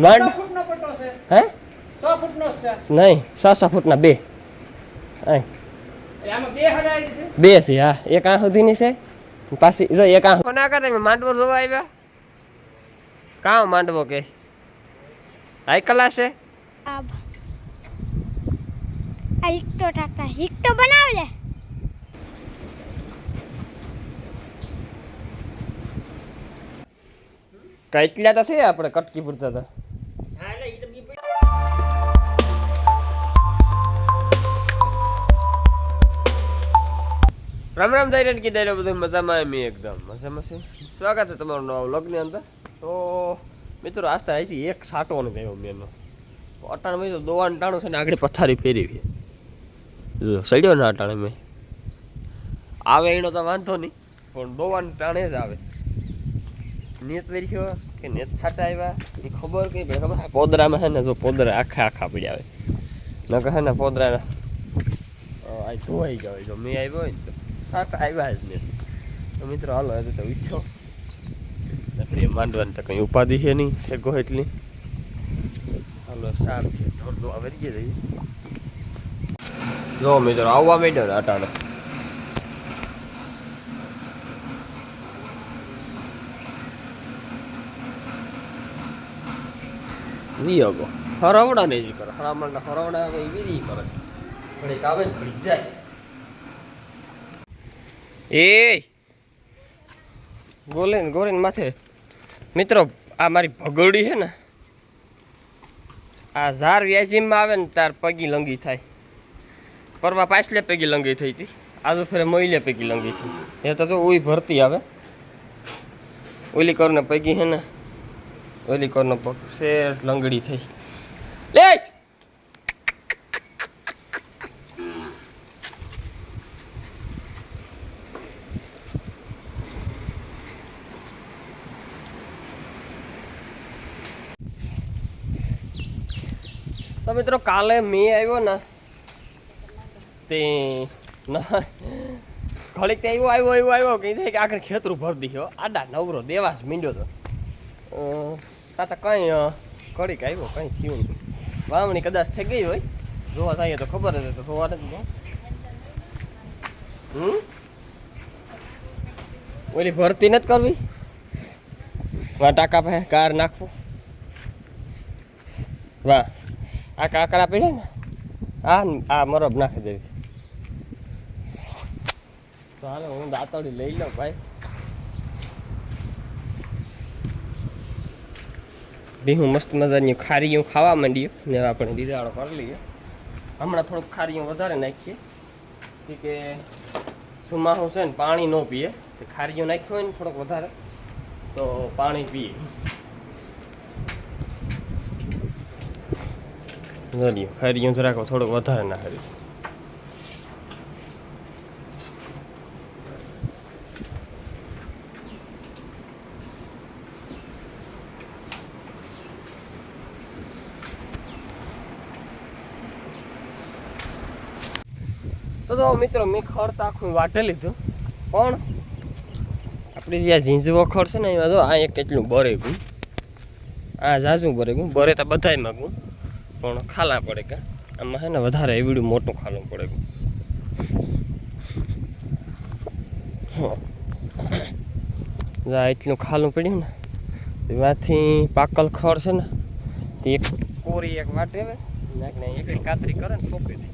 માંડ છે. પાછી એક આ ના કરે માંડવો જોવા આવ્યા? કાં માંડવો કે? હાઈ કલા છે? આલ્ટો ટાટા. કેટલા તો છે આપણે કટકી પૂરતા હતા હા એટલે ઈ તો બી પડી. રામ રામ થઈ રહ્યા કીધા બધું મજામાં મેં એકદમ. મજામાં છે? સ્વાગત છે તમારું નવા વ્લોગની અંદર. તો મિત્રો આજ અહીંથી એક સાટો નથી થયો મેનો અટાણ મેં તો દોવાનું ટાણું છે ને આગળ પથારી ફેરવી છે. જો સડ્યો ને અટાણે મેં. આવે એનો તો વાંધો નહીં પણ દોવાનું ટાણે જ આવે. નેત વેર્યો કે નેત છાટા આવ્યા એ ખબર કઈ ભાઈ ખબર? પોદરામાં છે ને, જો પોદરા આખા આખા પડ્યા આવે ન કહે ને પોદરા આ ધોવાઈ જાય જો મેં આવ્યો હોય તો છાટા આવ્યા જ ને. તો મિત્રો, હાલો હજુ તો ઉઠ્યો આપણે માંડવાની તો કંઈ ઉપાધિ છે નહીં, ઠેકો એટલી. હાલો સારું છે આવે જઈએ જઈએ જો મિત્રો, આવવા માંડ્યો ને અટાણે. વિયોગો હરાવડા ને જ કરે. હરામણ હરાવડા આવે એવી રી કરે. ઘડીક આવે ને જાય. એ ગોલે ને ગોરે માથે. મિત્રો, આ મારી ભગોડી છે ને, આ ઝાર વ્યાજીમાં આવે ને તાર પગી લંગી થાય. પરવા પાછલે પગી લંગી થઈ હતી. આજુ ફેરે મહિલે પગી લંગી થઈ. એ તો જો ભરતી આવે. ઓલી કરને પગી છે ને ઓલી કરનો પગ શેર લંગડી થઈ. લે તો મિત્રો, કાલે મેં આવ્યો ને, તે, ના, ઘડીક તે આવ્યો આવ્યો આવ્યો આવ્યો, કે આખરે ખેતરું ભરી દીધો. આડા નવરો દેવાસ મીંડ્યો તો. આ તો કંઈ ઘડીક આવ્યો, કંઈ થયું નહીં. વાવણી કદાચ થઈ ગઈ હોય, જોવા થાય તો ખબર જ તો જોવા નથી. હમ? ઓલી ભરતી નથી કરવી? વાહ, ટાકા પાસે કાર નાખવું. વાહ, આ કાકરા પી ને? આ આ મરબ નાખી દેવી. તો હાલો, હું દાંતળી લઈ લઉં, ભાઈ. ભીહું મસ્ત મજાની ખારીયું ખાવા માંડીએ. ને આપણે દીદાળો કરી લઈએ. હમણાં થોડુંક ખારીયું વધારે નાખીએ. કે સુમાહું છે ને, પાણી ન પીએ. ખારીયું નાખ્યું હોય ને થોડોક વધારે, તો પાણી પીએ. ખારીયું જરાક થોડુંક વધારે નાખી. તો મિત્રો મેં ખડ તો આખું વાટે લીધું. પણ આપણી જ્યાં ઝીંઝવો ખડ છે ને, એમાં તો આ એક કેટલું બરે ગયું આ ઝાઝું બરે ગયું બરે તો બધાય માગું, પણ ખાલા પડે કે. આમાં છે ને વધારે એવડું મોટું ખાલું પડે જા એટલું ખાલું પડ્યું ને એમાંથી પાકલ ખર છે ને, તે એક કોરી એક વાટે આવે ને એક કાતરી કરે ને, સોંપી દે.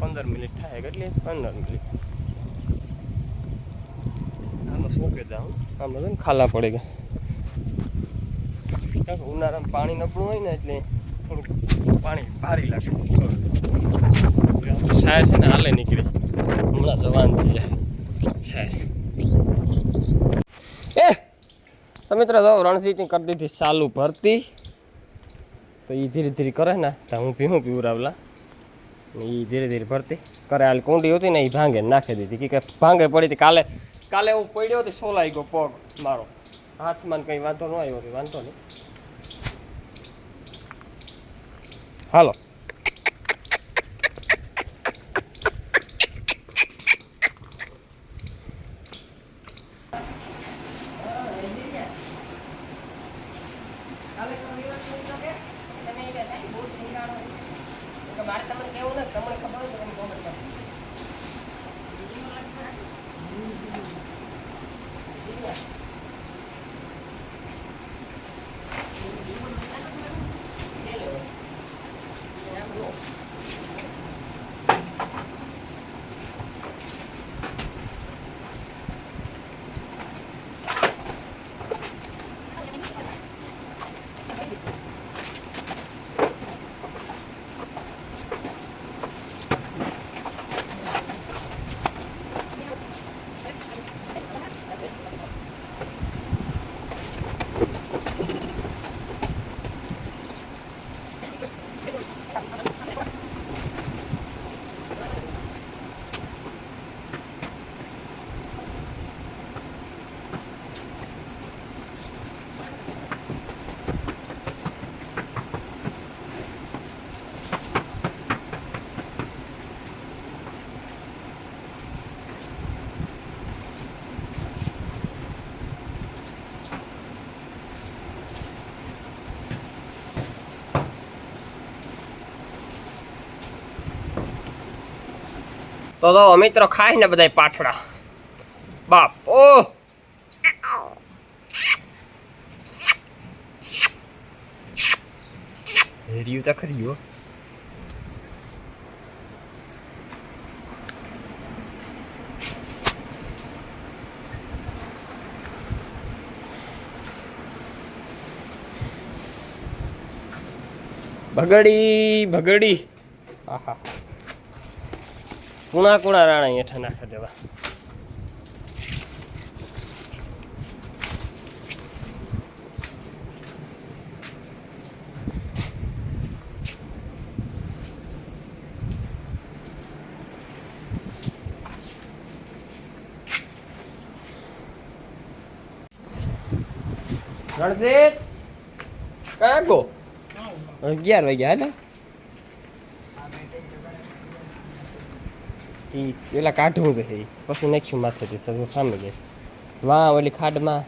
પંદર મિનિટ થાય કેટલી પંદર મિનિટ. આમાં સોંપી દઉં આમાં છે ને ખાલા પડે ગયા ઉનાળામાં પાણી નબળું હોય ને એટલે થોડુંક પાણી ભારી લાગે. શાયર છે ને હાલે નીકળે. હમણાં જવાન થઈ જાય. શાયર એ! તો મિત્રો જો રણજીતની કરી દીધી ચાલુ ભરતી. તો એ ધીરે ધીરે કરે ને. તો હું પીવું પીવરાવલા. એ ધીરે ધીરે ભરતી. કરે હાલ કુંડી હતી ને એ ભાંગે નાખી દીધી. કે ભાંગે પડી હતી, કાલે કાલે હું પડ્યો હતી સોલાઈ ગયો પગ મારો? હાથમાં કંઈ વાંધો ન આવ્યો વાંધો નહીં. હાલો. તો તો મિત્રો ખાય ને બધા પાછડા બાપ ઓ રેડિયો તો ખરી ભગડી ભગડી. આહા. કુણા કુણા રાણા હેઠા નાખી દેવા. રણજીત ગો અગિયાર વાગ્યા એટલે ઈ પેલા કાઢવું જોઈએ પછી નાખ્યું માથેથી સામે ગયા વાં ઓલી ખાડમાં.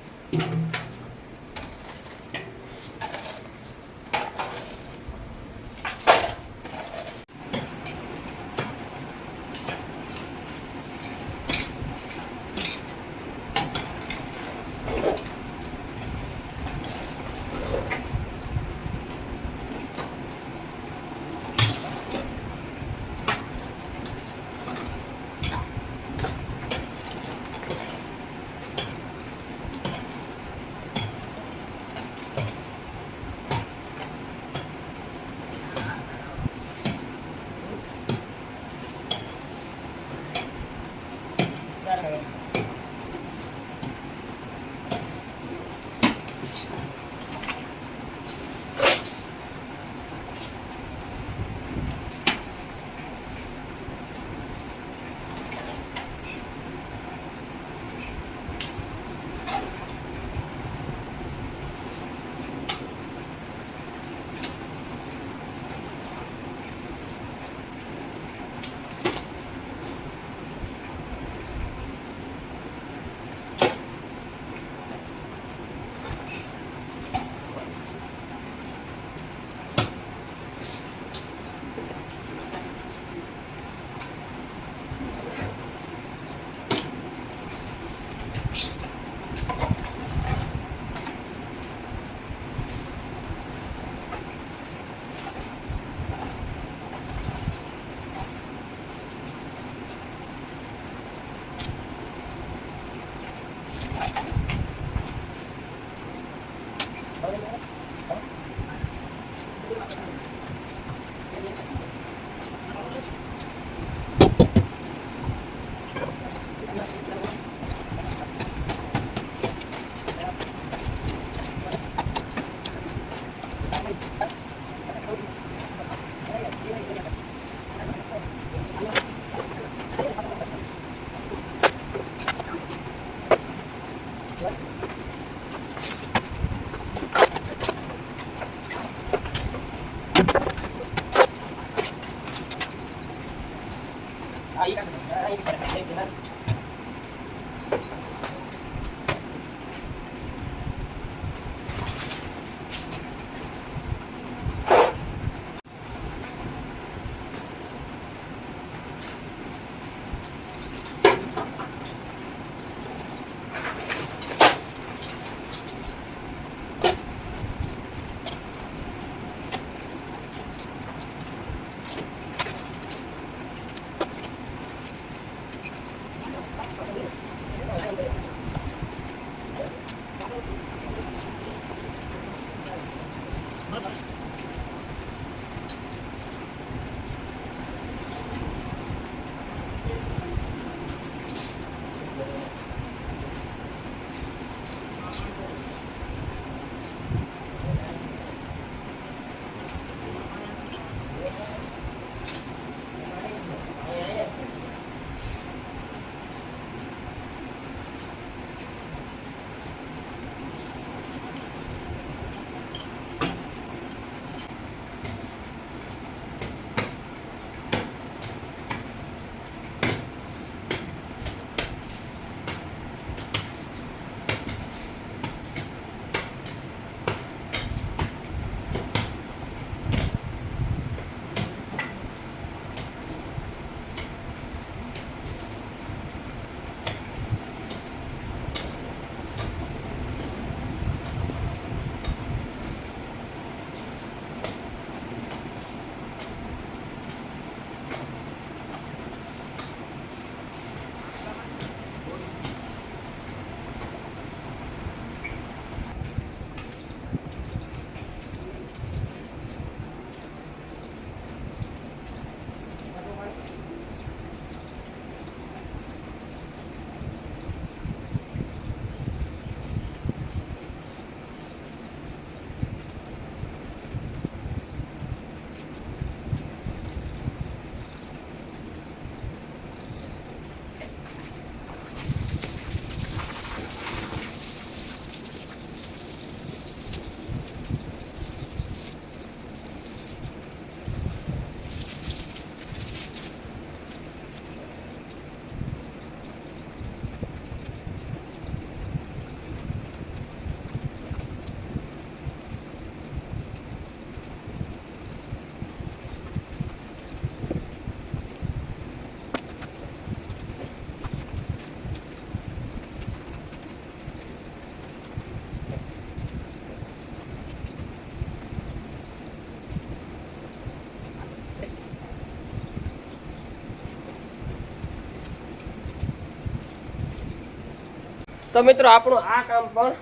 તો મિત્રો આપણું આ કામ પણ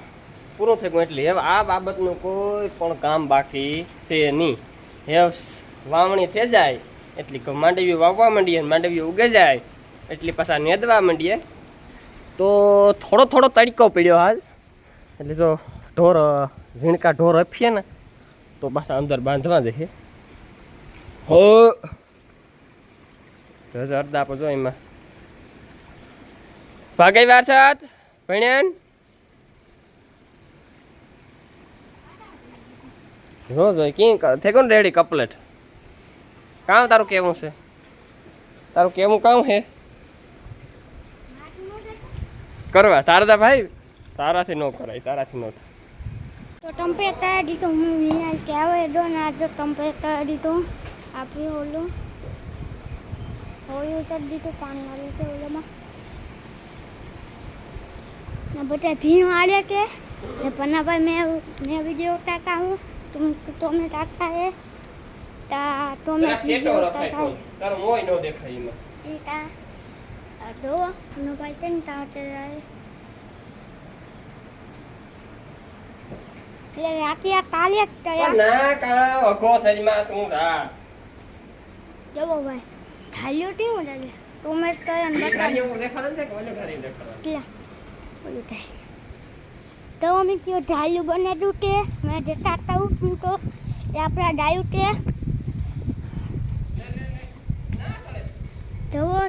પૂરું થઈ ગયું. એટલે હવે આ બાબતનું કોઈ પણ કામ બાકી છે નહીં. હે વાવણી થઈ જાય એટલી માંડવી વાવવા માંડીએ માંડવી ઉગે જાય એટલી પાછા નેદવા માંડીએ. તો થોડો થોડો તડકો પડ્યો આજ એટલે જો ઢોર ઝીણકા ઢોર અફીએ ને તો પાછા અંદર બાંધવા જશે. હો. અડધા આપો જો એમાં. ભાગે વાર સાથ ભણ્યાન? જો જો કી થે કોણ રેડી કપલેટ? કામ તારું કેવું છે? તારું કેવું કામ હે કરવા તારદા ભાઈ, તારાથી ન કરાય, તારાથી ન તો ટમ્પેટર તો હું વિના કહેવાય દો ને આ ટમ્પે ટમ્પેટર દીધું, આપી ઓલું. હોયું તો દીધું, પાણી વાળું છે ઓલામાં. ને બધા ભીણ વાળે કે ને પન્નાભાઈ મેં મેં વીડિયો ઉતારતા હું. तुम તમે ઉતારતા હે તા તો મેં વીડિયો ઉતારતા ફોન. તારો મોય નો દેખાય એમાં. એ તા દો નો ભાઈ તેમ તા તે એટલે રાતે આ તાલે જ કયા ના કા અઘો સજમાં તું રા જવો ભાઈ. થાલ્યો હું લાગે? ટોમેટો મેં ઈ બટાકા ઘારી એવું દેખાડે છે કે ઓલે ઘારી દેખાડે ઓલું થાય. તો અમે કયો ઢાલ્યું બનાવ્યું તે મેં જે તાતા ઉઠ્યું તો એ આપણા ડાયું તે જવો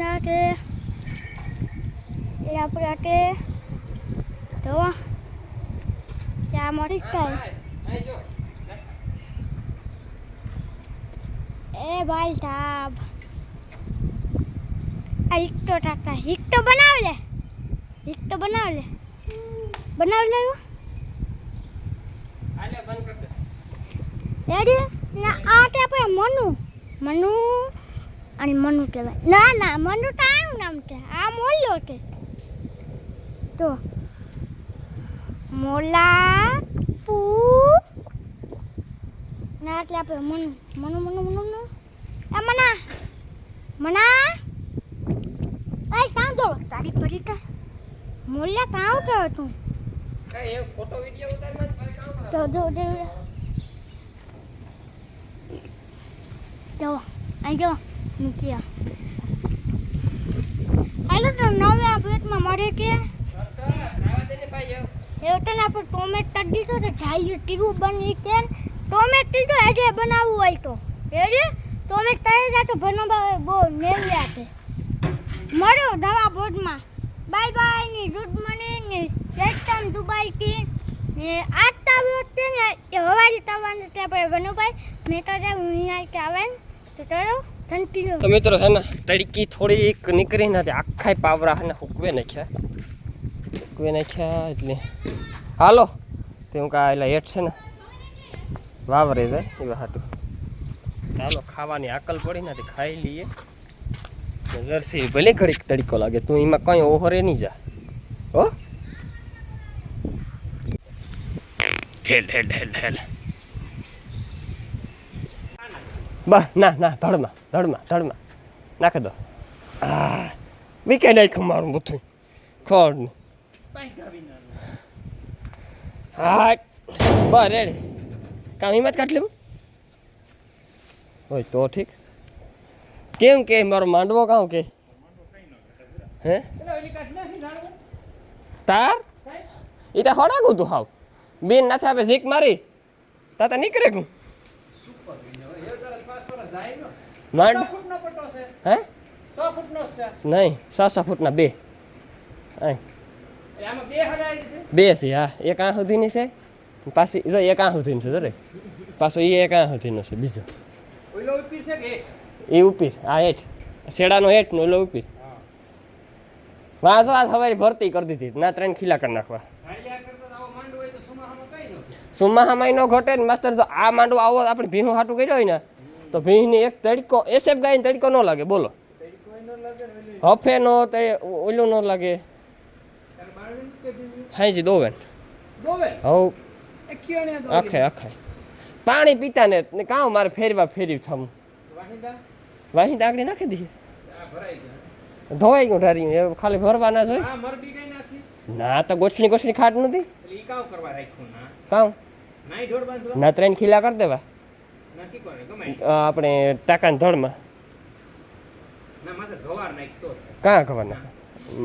ના તે એ આપણા તે જવો ચા મળી થાય એ ભાઈ સાહેબ આ હિક તો ટાટા. હિક તો બનાવ હિક તો બનાવ લે બનાવ લેવો રેડી? ના આ તે આપણે મનુ. મનુ અને મનુ કહેવાય. ના ના મનુ તો આનું નામ છે આ મોલ્યો છે તો મોલા પુ ના એટલે આપણે મનુ. મનુ મનુ મનુ મનુ. એ મના. મના. એ સાંધો. તારી પરી તા કાઉ તો તું? કઈ એ ફોટો વિડિયો જ ભાઈ તો જો જો જો. અહીં જો મૂક્યા હાલો તો નવા પેટમાં મળે કે? રાવા દે ને એવું તને આપણે ટોમેટ તડી દીધો તો જાય ટીવું બની કે ટોમેટ તો આજે બનાવવું હોય તો. રેડી? ટોમેટ તળે જાય તો બનાવવા બહુ નેવ્યા છે મળ્યો નવા બોર્ડમાં બાય બાય ને ગુડ મોર્નિંગની વેલકમ દુબઈ થી ને આજ તાવ છે ને એ હવારી તાવાનું છે આપણે વનુભાઈ, મેં તો જે આવે ને તો ચલો કન્ટિન્યુ તો મિત્રો છે ને, તડકી થોડીક નીકળી ને તે આખા પાવરા ને હુકવે નાખ્યા. હુકવે નાખ્યા એટલે. હાલો, તે હું કા એટલે હેઠ છે ને, વાવરે છે એવા હાટું. ચાલો ખાવાની આકલ પડી ને ખાઈ લઈએ. ને જર્સી ભલે ઘડીક તડકો લાગે, તું એમાં કઈ ઓહરે નહીં જા. હો? હેલ હેલ હેલ હેલ. બા ના ના, ધડમાં ધડમાં ધડમાં. નાખી દો. બી વીકે નાખ્યું મારું ખોડ ને. પાંચ ગાવી નાનું. હા બા રેડી. કામ હિંમત કાઢ લેવું? હોય તો ઠીક. કેમ કે મારો માંડવો કામ કે હે. તાર એ તો હડાગું તું હાવ બેન નથી આપે ઝીક મારી તાતા નીકળે કું નો. માંડ. હે. નહીં સાત ફૂટના બે. બે છે, હા એક આ સુધીની છે પાછી જો, એક આ સુધીની છે દરેક પાછો એ એક આ સુધીનો છે, બીજો એ ઉપીર આ હેઠ. શેડાનો હેઠ નો ઓલો ઉપીર વાંચો આ સવારે ભરતી કરી દીધી. ના ત્રણ ખીલા કરી નાખવા. સુમાહામાં ન ઘટે. ને માસ્તર જો આ માંડવો આવો આપણે ભીનું હાટું કર્યો હોય ને તો ભીની એક તડકો એસેપ ગાયને તડકો ન લાગે બોલો. હફે નો તે ઓલું ન લાગે. હાજી દોવેન. હવ. આખે આખે પાણી પીતા ને કાં મારે ફેરવા ફેરી વાહિંદા? વાહી દાગડી નાખી દઈએ આ. ધોવાઈ ગયું ઢાર્યું એ ખાલી ભરવા ના જોઈ? આ મરબી કઈ નાખી? ના તો ગોઠણી ગોઠણી ખાટ નથી? રાખ્યું ના? ત્રણ ખીલા કરી દેવા. આપણે ટાકા જ. કાં ખબર ના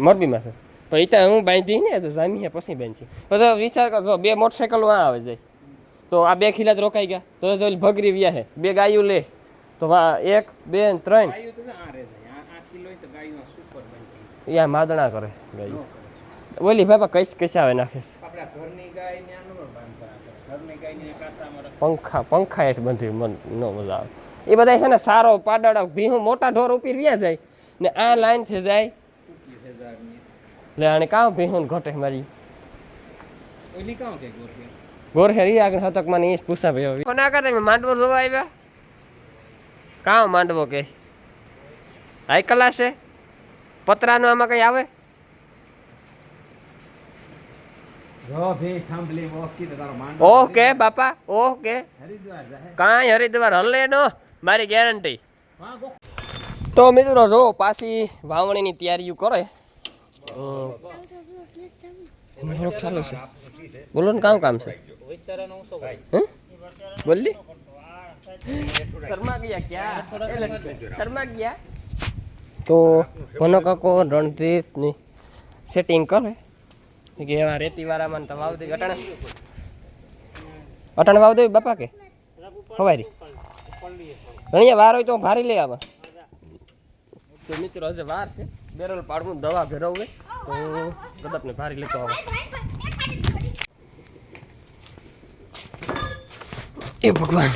મોરબીમાં છે પણ એ તો હું બાંધી ને તો જામી પછી બાંધી. પછી વિચાર કરજો બે મોટરસાયકલ વાં આવે જાય. તો આ બે ખીલા જ રોકાઈ ગયા. તો જો ભગરી વ્યા હે. બે ગાયું લે. તો વા એક બે ને ત્રણ. યા માદણા કરે ગાયું. ઓલી બાપા કઈ કઈસાવે નાખે પંખા પંખા હેઠ બંધી મન ન મજા આવે. એ બધા છે ને સારો પાડાડા ભીહું મોટા ઢોર ઉપી રહ્યા જાય ને આ લાઈન થઈ જાય. લે એટલે આને કાં ભીહું ને ઘટે મારી. ઓલી કાં કે ગોઠવી? ગોરખેરી આગળ હતક મને એ પૂછા ભાઈ કોના તમે માંડવો જોવા આવ્યા? કાં માંડવો કે? હાઈ કલા છે? પતરાનો આમાં કઈ આવે? ઓકે બાપા ઓકે કાંઈ હરિદ્વાર હલે નો મારી ગેરંટી. તો મિત્રો જો પાછી વાવણીની તૈયારીઓ કરે. ચાલુ છે. બોલો ને કામ કામ છે? હમ? બોલી શર્મા ગયા ક્યાં? શર્મા ગયા. તો ભનો કાકો રણજીતની સેટિંગ કરે. કે એવા રેતી વાળામાં તો વાવ દે અટાણે અટાણે વાવ દે બાપા કે? હવારી. અહીંયા વાર હોય તો ભારી લઈ આવા. તો મિત્રો હજે વાર છે. બેરલ પાડવું દવા ભેરવવે તો કદાપને ભારી લેતો આવે. એ ભગવાન.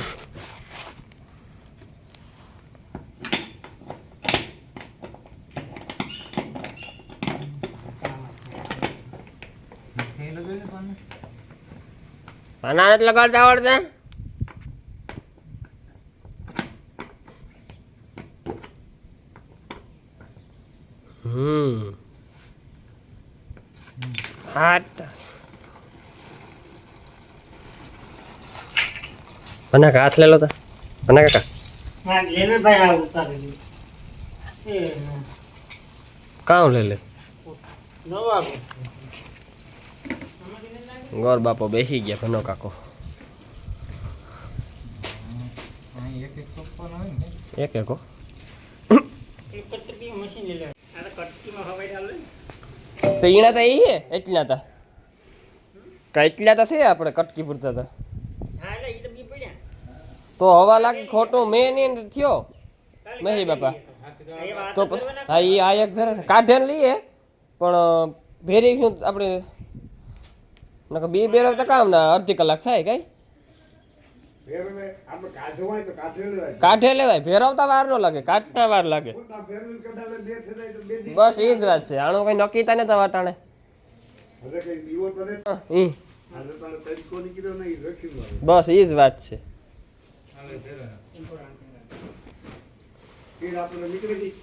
નથી લગાડતા આવડતા હમ. હાટ. પના હાથ લેલો તા. મને કાકા. કામ લે? લે ગોર બાપો બેસી ગયા ભનો કાકો. અહીં એક એક ચોપ્પન હોય ને. એક એક હો. એક કટકી મશીન લઈ લે આ તો કટકીમાં હવાઈ ડાલે તો ઈણા તો એ છે, એટલા હતા કેટલા તો છે આપણે કટકી પૂરતા હતા હા એટલે ઈ તો. બી પડ્યા તો હવા લાગે ખોટું મેં નહીં થયો. મેહરી બાપા. એ વાત તો પછી હા એ આ એક ફેર કાઢે ને લઈએ. પણ ભેરી શું આપણે નકર બે બેર તો કામ ના અડધી કલાક થાય કઈ. કાઢે લેવાય. ભેરવતા વાર ન લાગે કાઢતા વાર લાગે. બસ એ જ વાત છે આનું કઈ નક્કી તા ને વાટાણે. હવે કઈ દીવો તો હવે. બસ એ જ વાત છે. નીકળી